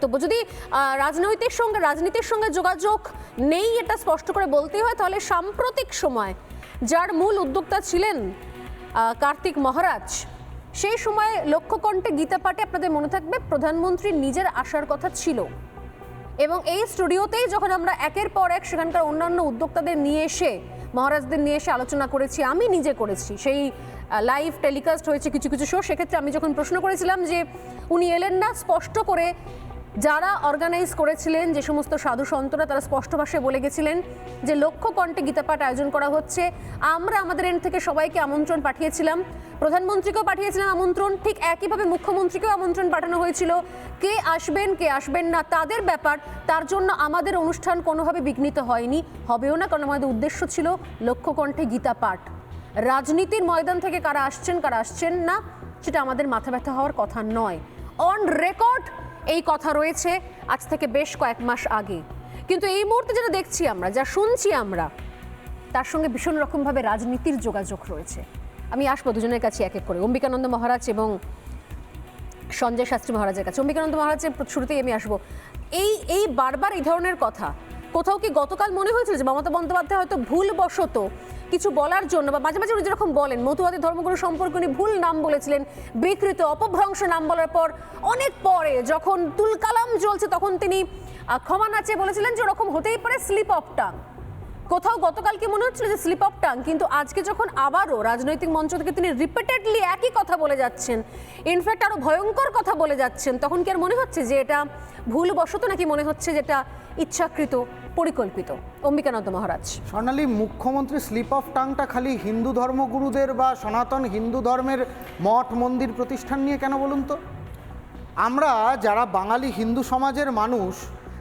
বক্তব্য। যদি রাজনৈতিক সঙ্গে, রাজনীতির সঙ্গে যোগাযোগ নেই এটা স্পষ্ট করে বলতেই হয়, তাহলে সাম্প্রতিক সময় যার মূল উদ্যোক্তা ছিলেন কার্তিক মহারাজ, সেই সময় লক্ষ্যকণ্ঠে গীতা পাঠে আপনাদের মনে থাকবে, প্রধানমন্ত্রী নিজের আসার কথা ছিল। এবং এই স্টুডিওতেই যখন আমরা একের পর এক সেখানকার অন্যান্য উদ্যোক্তাদের নিয়ে এসে, মহারাজদের নিয়ে এসে আলোচনা করেছি, আমি নিজে করেছি, সেই লাইভ টেলিকাস্ট হয়েছে কিছু কিছু শো সেক্ষেত্রে আমি যখন প্রশ্ন করেছিলাম যে, উনি এলেন না, স্পষ্ট করে যারা অর্গানাইজ করেছিলেন যে সমস্ত সাধু সন্তরা, তারা স্পষ্ট ভাষায় বলে গেছিলেন যে লক্ষ্য কণ্ঠে গীতাপাঠ আয়োজন করা হচ্ছে। আমরা আমাদের এন্ড থেকে সবাইকে আমন্ত্রণ পাঠিয়েছিলাম। প্রধানমন্ত্রীকেও পাঠিয়েছিলাম আমন্ত্রণ। ঠিক একইভাবে মুখ্যমন্ত্রীকেও আমন্ত্রণ পাঠানো হয়েছিল। কে আসবেন কে আসবেন না, তাদের ব্যাপার, তার জন্য আমাদের অনুষ্ঠান কোনোভাবে বিঘ্নিত হয়নি। হবেও না, কারণ আমাদের উদ্দেশ্য ছিল লক্ষ্যকণ্ঠে গীতা পাঠ। রাজনীতির ময়দান থেকে কারা আসছেন কারা আসছেন না, সেটা আমাদের মাথা ব্যথা হওয়ার কথা নয়। অন রেকর্ড এই কথা রয়েছে আজ থেকে বেশ কয়েক মাস আগে। কিন্তু এই মুহূর্তে যেটা দেখছি আমরা, যা শুনছি আমরা, তার সঙ্গে ভীষণ রকমভাবে রাজনীতির যোগাযোগ রয়েছে। আমি আসব দুজনের কাছে এক এক করে। অম্বিকানন্দ মহারাজ এবং সঞ্জয় শাস্ত্রী মহারাজের কাছে। অম্বিকানন্দ মহারাজের শুরুতেই আমি আসব। এই এই বারবার এই ধরনের কথা, কোথাও কি গতকাল মনে হয়েছিল যে মমতা বন্দ্যোপাধ্যায় হয়তো ভুলবশত কিছু বলার জন্য বা মাঝে মাঝে উনি যেরকম বলেন মতুয়াদি ধর্মগুরু সম্পর্কে উনি ভুল নাম বলেছিলেন, বিকৃত, অপভ্রংশ নাম বলার পর অনেক পরে যখন তুলকালাম জ্বলছে তখন তিনি ক্ষমা নাচে বলেছিলেন যে ওরকম হতেই পারে স্লিপ অফ টাং কোথাও গতকালকে মনে হচ্ছিল যে স্লিপ অফ টাং কিন্তু আজকে যখন আবারও রাজনৈতিক মঞ্চ থেকে তিনি রিপিটেডলি একই কথা বলে যাচ্ছেন ইনফ্যাক্ট আরও ভয়ঙ্কর কথা বলে যাচ্ছেন, তখন কি আর মনে হচ্ছে যে এটা ভুলবশত নাকি মনে হচ্ছে যেটা ইচ্ছাকৃত, পরিকল্পিত? অম্বিকানন্দ মহারাজ। স্বর্ণালী, মুখ্যমন্ত্রী স্লিপ অফ টাংটা খালি হিন্দু ধর্মগুরুদের বা সনাতন হিন্দু ধর্মের মঠ মন্দির প্রতিষ্ঠান নিয়ে কেন বলুন তো? আমরা যারা বাঙালি হিন্দু সমাজের মানুষ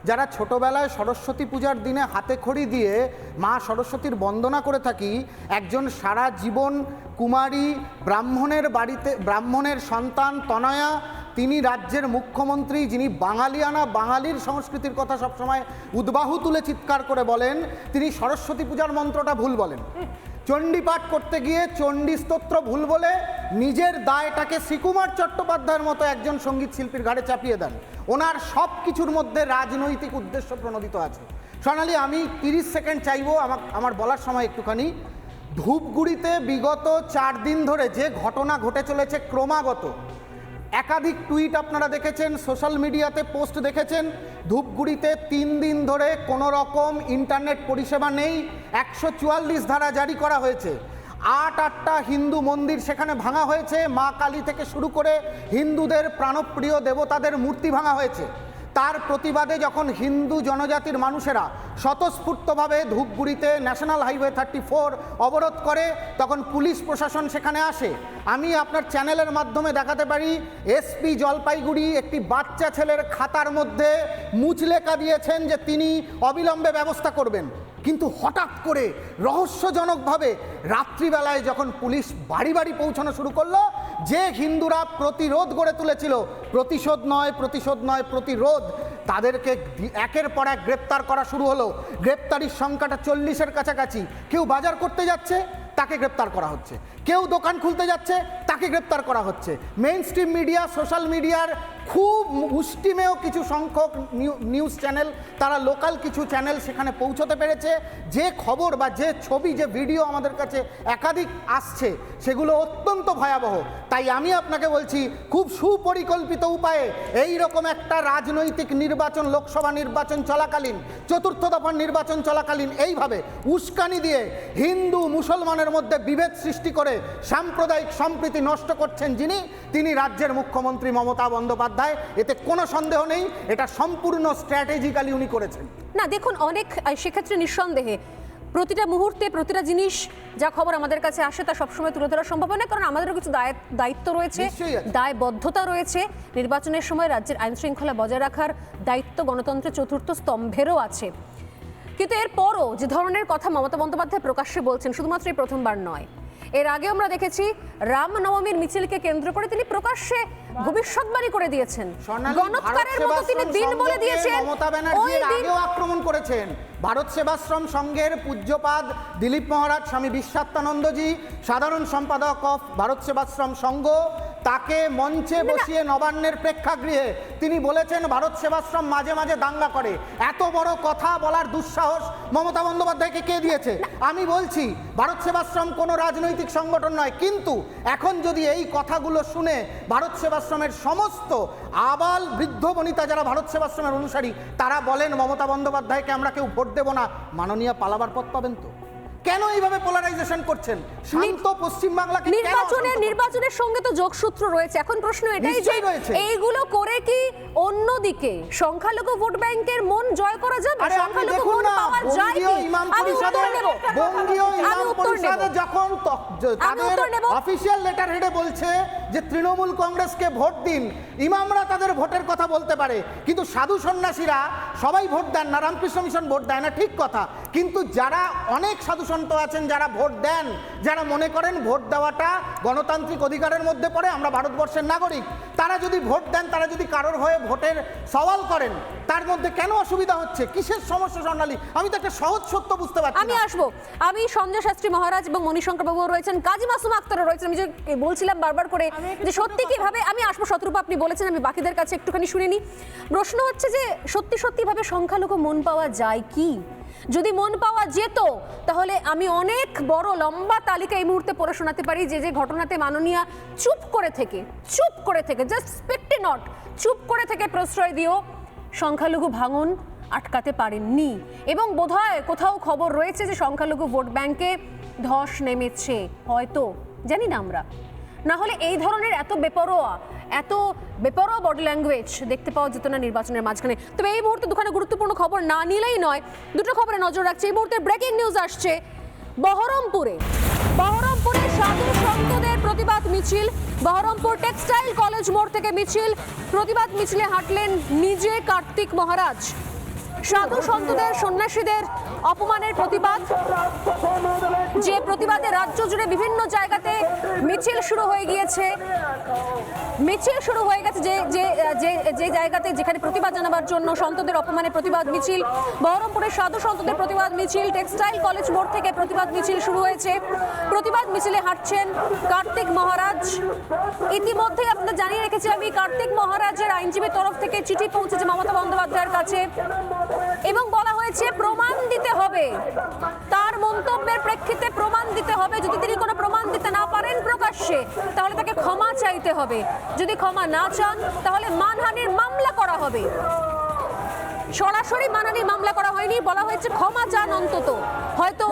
যারা ছোটবেলায় সরস্বতী পূজার দিনে হাতে খড়ি দিয়ে মা সরস্বতীর বন্দনা করে থাকি, একজন সারা জীবন কুমারী, ব্রাহ্মণের বাড়িতে, ব্রাহ্মণের সন্তান তনয়া, তিনি রাজ্যের মুখ্যমন্ত্রী, যিনি বাঙালিয়ানা, বাঙালির সংস্কৃতির কথা সবসময় উদ্বাহু তুলে চিৎকার করে বলেন, তিনি সরস্বতী পূজার মন্ত্রটা ভুল বলেন। চণ্ডী পাঠ করতে গিয়ে চণ্ডী স্তোত্র ভুল বলে নিজের দায়টাকে শ্রীকুমার চট্টোপাধ্যায়ের মতো একজন সংগীত শিল্পীর ঘাড়ে চাপিয়ে দেন। ওনার সব কিছুর মধ্যে রাজনৈতিক উদ্দেশ্য প্রণোদিত আছে। সোনালি, আমি তিরিশ সেকেন্ড চাইব আমার আমার বলার সময় একটুখানি। ধূপগুড়িতে বিগত চার দিন ধরে যে ঘটনা ঘটে চলেছে ক্রমাগত একাধিক টুইট আপনারা দেখেছেন, সোশ্যাল মিডিয়াতে পোস্ট দেখেছেন। ধূপগুড়িতে তিন দিন ধরে কোনো রকম ইন্টারনেট পরিষেবা নেই, একশো চুয়াল্লিশ ধারা জারি করা হয়েছে। আট আটটা হিন্দু মন্দির সেখানে ভাঙা হয়েছে। মা কালী থেকে শুরু করে হিন্দুদের প্রাণপ্রিয় দেবতাদের মূর্তি ভাঙা হয়েছে। তার প্রতিবাদে যখন হিন্দু জনজাতির মানুষেরা স্বতঃস্ফূর্তভাবে ধূপগুড়িতে ন্যাশনাল হাইওয়ে থার্টি ফোর অবরোধ করে, তখন পুলিশ প্রশাসন সেখানে আসে। আমি আপনার চ্যানেলের মাধ্যমে দেখাতে পারি এসপি জলপাইগুড়ি একটি বাচ্চা ছেলের খাতার মধ্যে মুচলেখা দিয়েছেন যে তিনি অবিলম্বে ব্যবস্থা করবেন। কিন্তু হঠাৎ করে রহস্যজনকভাবে রাত্রিবেলায় যখন পুলিশ বাড়ি বাড়ি পৌঁছানো শুরু করল যে হিন্দুরা প্রতিরোধ গড়ে তুলেছিল, প্রতিশোধ নয় প্রতিশোধ নয়, প্রতিরোধ, তাদেরকে একের পর এক গ্রেপ্তার করা শুরু হলো। গ্রেপ্তারির সংখ্যাটা চল্লিশের কাছাকাছি। কেউ বাজার করতে যাচ্ছে, তাকে গ্রেপ্তার করা হচ্ছে। কেউ দোকান খুলতে যাচ্ছে, তাকে গ্রেপ্তার করা হচ্ছে। মেইন স্ট্রিম মিডিয়া, সোশ্যাল মিডিয়ার খুব মুষ্টিমেয় কিছু সংখ্যক নিউ- নিউজ চ্যানেল তারা লোকাল কিছু চ্যানেল সেখানে পৌঁছতে পেরেছে। যে খবর বা যে ছবি, যে ভিডিও আমাদের কাছে একাধিক আসছে, সেগুলো অত্যন্ত ভয়াবহ। তাই আমি আপনাকে বলছি, খুব সুপরিকল্পিত উপায়ে এই রকম একটা রাজনৈতিক নির্বাচন, লোকসভা নির্বাচন চলাকালীন, চতুর্থ দফার নির্বাচন চলাকালীন এইভাবে উস্কানি দিয়ে হিন্দু মুসলমানের মধ্যে বিভেদ সৃষ্টি করে সাম্প্রদায়িক সম্প্রীতি নষ্ট করছেন যিনি, তিনি রাজ্যের মুখ্যমন্ত্রী মমতা বন্দ্যোপাধ্যায়। এতে কোনো সন্দেহ নেই এটা সম্পূর্ণ স্ট্র্যাটেজিক্যালি উনি করেছেন। না দেখুন অনেক সেক্ষেত্রে নিঃসন্দেহে প্রতিটা মুহূর্তে প্রতিটা জিনিস যা খবর আমাদের কাছে আসে তা সবসময় তুলে ধরা সম্ভব না কারণ আমাদেরও কিছু দায়- দায়িত্ব রয়েছে দায়বদ্ধতা রয়েছে। নির্বাচনের সময় রাজ্যের আইন শৃঙ্খলা বজায় রাখার দায়িত্ব গণতন্ত্রের চতুর্থ স্তম্ভেরও আছে। কিন্তু এরপরও যে ধরনের কথা মমতা বন্দ্যোপাধ্যায় প্রকাশ্যে বলছেন শুধুমাত্র এই প্রথমবার নয় এর আগে আমরা দেখেছি রামনবমীর মিছিলকে কেন্দ্র করে তিনি প্রকাশ্যে ভবিষ্যৎবাণী করে দিয়েছেন। গণৎকারের মতো তিনি দিন বলে দিয়েছেন। মমতা ব্যানার্জির ব্যানার্জি আগেও আক্রমণ করেছেন। ভারত সেবাশ্রম সংঘের পূজ্যপাদ দিলীপ মহারাজ স্বামী বিশ্বাত্মানন্দজি সাধারণ সম্পাদক অফ ভারত সেবাশ্রম সংঘ তাকে মঞ্চে বসিয়ে নবান্নের প্রেক্ষাগৃহে তিনি বলেছেন ভারত সেবাশ্রম মাঝে মাঝে দাঙ্গা করে। এত বড় কথা বলার দুঃসাহস মমতা বন্দ্যোপাধ্যায়কে কে দিয়েছে? আমি বলছি ভারত সেবাশ্রম কোনো রাজনৈতিক সংগঠন নয়। কিন্তু এখন যদি এই কথাগুলো শুনে ভারত সেবাশ্রমের সমস্ত আবাল বৃদ্ধ বনিতা যারা ভারত সেবাশ্রমের অনুসারী তারা বলেন মমতা বন্দ্যোপাধ্যায়কে আমরা কেউ ভোট দেব না। মাননীয় পালাবার পথ পাবেন তো? কেন এইভাবে পোলারাইজেশন করছেন? শান্ত পশ্চিমবাংলাকে কেন নির্বাচনের নির্বাচনের সঙ্গে তো যোগসূত্র রয়েছে। এখন প্রশ্ন এটাই যে এইগুলো করে কি অন্যদিকে সংখ্যালঘু ভোট ব্যাংকের মন জয় করা যাবে? সংখ্যালঘু ভোট পাওয়া যায় কি? আমি উত্তর পরিষদের নেব। বঙ্গীয় ইমাম পরিষদে যখন তাদের। অফিসিয়াল লেটার হেডে বলছে যে তৃণমূল কংগ্রেসকে ভোট দিন। ইমামরা তাদের ভোটের কথা বলতে পারে। কিন্তু সাধু সন্ন্যাসীরা সবাই ভোট দেন না রামকৃষ্ণ মিশন ভোট দেয় না ঠিক কথা। কিন্তু যারা অনেক সাধু সন্ত আছেন, যারা ভোট দেন, যারা মনে করেন ভোট দেওয়াটা গণতান্ত্রিক অধিকারের মধ্যে পড়ে, আমরা ভারতবর্ষের নাগরিক। তারা যদি ভোট দেন তারা যদি কারোর হয়ে ভোটের সওয়াল করেন তার মধ্যে কেন অসুবিধা হচ্ছে? কিসের সমস্যা স্বর্ণালী আমি তো একটা সহজ সত্য বুঝতে পারছি আমি। আসব। আমি সঞ্জয় শাস্ত্রী মহারাজ এবং মণিশঙ্কর বাবু রয়েছেন কাজী মাসুম আক্তারও রয়েছেন। আমি যে বলছিলাম বারবার করে যে সত্যি কীভাবে আমি আসব শতরূপ আপনি বলেছেন আমি বাকিদের কাছে একটুখানি শুনে নিই। প্রশ্ন হচ্ছে যে সত্যি সত্যি ভাবে সংখ্যালঘু মন পাওয়া যায় কি? যদি মন পাওয়া যেত তাহলে আমি অনেক বড় লম্বা তালিকা এই মুহূর্তে পড়ে শোনাতে পারি যে যে ঘটনাতে মাননীয়া চুপ করে থেকে চুপ করে থেকে জাস্ট নট চুপ করে থেকে প্রশ্রয় দিও। সংখ্যালঘু ভাঙন আটকাতে পারেননি। এবং বোধহয় কোথাও খবর রয়েছে যে সংখ্যালঘু ভোট ব্যাংকে ধস নেমেছে। হয়তো, জানি না আমরা। না হলে এই ধরনের এত বেপরোয়া এত বেপরোয়া বডি ল্যাঙ্গুয়েজ দেখতে পাওয়া যেত না নির্বাচনের মাঝখানে। তবে এই মুহূর্তে দুখানে গুরুত্বপূর্ণ খবর না নিলেই নয়। দুটো খবরে নজর রাখছে। এই মুহূর্তে ব্রেকিং নিউজ আসছে বহরমপুরে। বহরমপুরে সাধু সন্তদের প্রতিবাদ মিছিল। বহরমপুর টেক্সটাইল কলেজ মোড় থেকে মিছিল। প্রতিবাদ মিছিলে হাঁটলেন নিজে কার্তিক মহারাজ। সাধু সন্তদের সন্ন্যাসীদের অপমানের প্রতিবাদ। যে প্রতিবাদে রাজ্য জুড়ে বিভিন্ন জায়গাতে মিছিল শুরু হয়ে গিয়েছে। মিছিল শুরু হয়ে গেছে যে যে যে জায়গাতে যেখানে প্রতিবাদ জানাবার জন্য সন্তদের অপমানের প্রতিবাদ মিছিল, বহরমপুরের সাধু সন্তদের প্রতিবাদ মিছিল, টেক্সটাইল কলেজ মোড় থেকে প্রতিবাদ মিছিল শুরু হয়েছে। প্রতিবাদ মিছিলে হাঁটছেন কার্তিক মহারাজ। ইতিমধ্যে আপনাদের জানিয়ে রেখেছি আমি, কার্তিক মহারাজের আইনজীবীর তরফ থেকে চিঠি পৌঁছেছে মমতা বন্দ্যোপাধ্যায়ের কাছে এবং বলা হয়েছে প্রমাণ দিতে হবে। মন্তব্যের প্রেক্ষিতে প্রমাণ দিতে হবে। যদি তিনি কোনো প্রমাণ দিতে না পারেন প্রকাশ্যে, তাহলে তাকে ক্ষমা চাইতে হবে। যদি ক্ষমা না চান, তাহলে মানহানির মামলা করা হবে। সরাসরি মানহানির মামলা করা হয়নি, বলা হয়েছে ক্ষমা চান অন্তত। হয়তো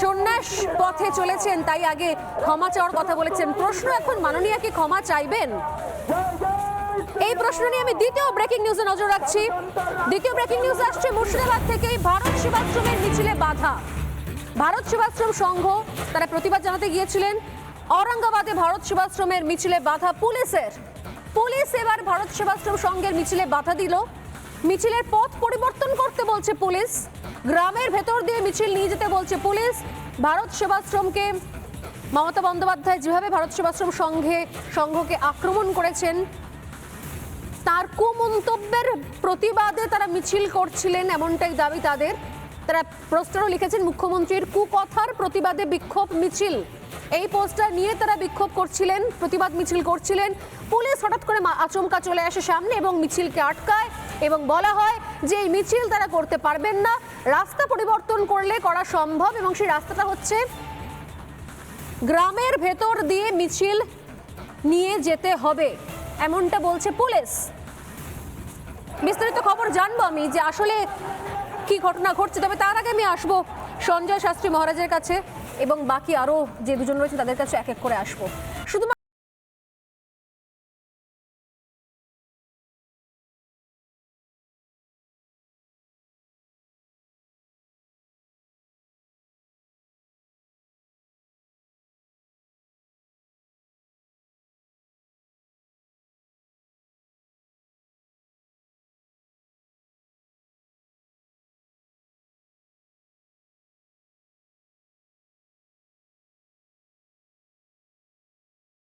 সন্ন্যাস পথে চলেছেন, তাই আগে ক্ষমা চাওয়ার কথা বলেছেন। প্রশ্ন এখন মাননীয়া কি ক্ষমা চাইবেন? এই প্রশ্ন নিয়ে আমি দ্বিতীয় ব্রেকিং নিউজে নজর রাখছি। দ্বিতীয় ব্রেকিং নিউজ আসছে মুর্শিদাবাদ থেকেই, ভারত সেবাশ্রমের মিছিলে বাধা। ভারত সেবাশ্রম সংঘ তারা প্রতিবাদ জানাতে গিয়েছিলেন। ঔরঙ্গাবাদে ভারত সেবাশ্রমের মিছিলে বাধা পুলিশের। পুলিশ এবার ভারত সেবাশ্রম সংঘের মিছিলে বাধা দিল। মিছিলের পথ পরিবর্তন করতে বলছে পুলিশ। গ্রামের ভেতর দিয়ে মিছিল নিয়ে যেতে বলছে পুলিশ। ভারত সেবাশ্রমকে মমতা বন্দ্যোপাধ্যায় যেভাবে ভারত সেবাশ্রম সংঘে, সংঘকে আক্রমণ করেছেন, তার কুমন্তব্যের প্রতিবাদে তারা মিছিল করছিলেন, এমনটাই দাবি তাদের। তারা পোস্টারও লিখেছেন, মুখ্যমন্ত্রীর কুকথার প্রতিবাদে বিক্ষোভ মিছিল। এই পোস্টার নিয়ে তারা বিক্ষোভ করছিলেন, প্রতিবাদ মিছিল করছিলেন। পুলিশ হঠাৎ করে আচমকা চলে আসে সামনে এবং মিছিলকে আটকায় এবং বলা হয় যে এই মিছিল তারা করতে পারবেন না। রাস্তা পরিবর্তন করলে করা সম্ভব এবং সেই রাস্তাটা হচ্ছে গ্রামের ভেতর দিয়ে মিছিল নিয়ে যেতে হবে, এমনটা বলছে পুলিশ। বিস্তারিত খবর জানব আমি যে আসলে কি ঘটনা ঘটছে? তবে তার আগে আমি আসব সঞ্জয় শাস্ত্রী মহারাজের কাছে এবং বাকি আরও যে দুজন রয়েছে তাদের কাছে এক এক করে আসব। শুধুমাত্র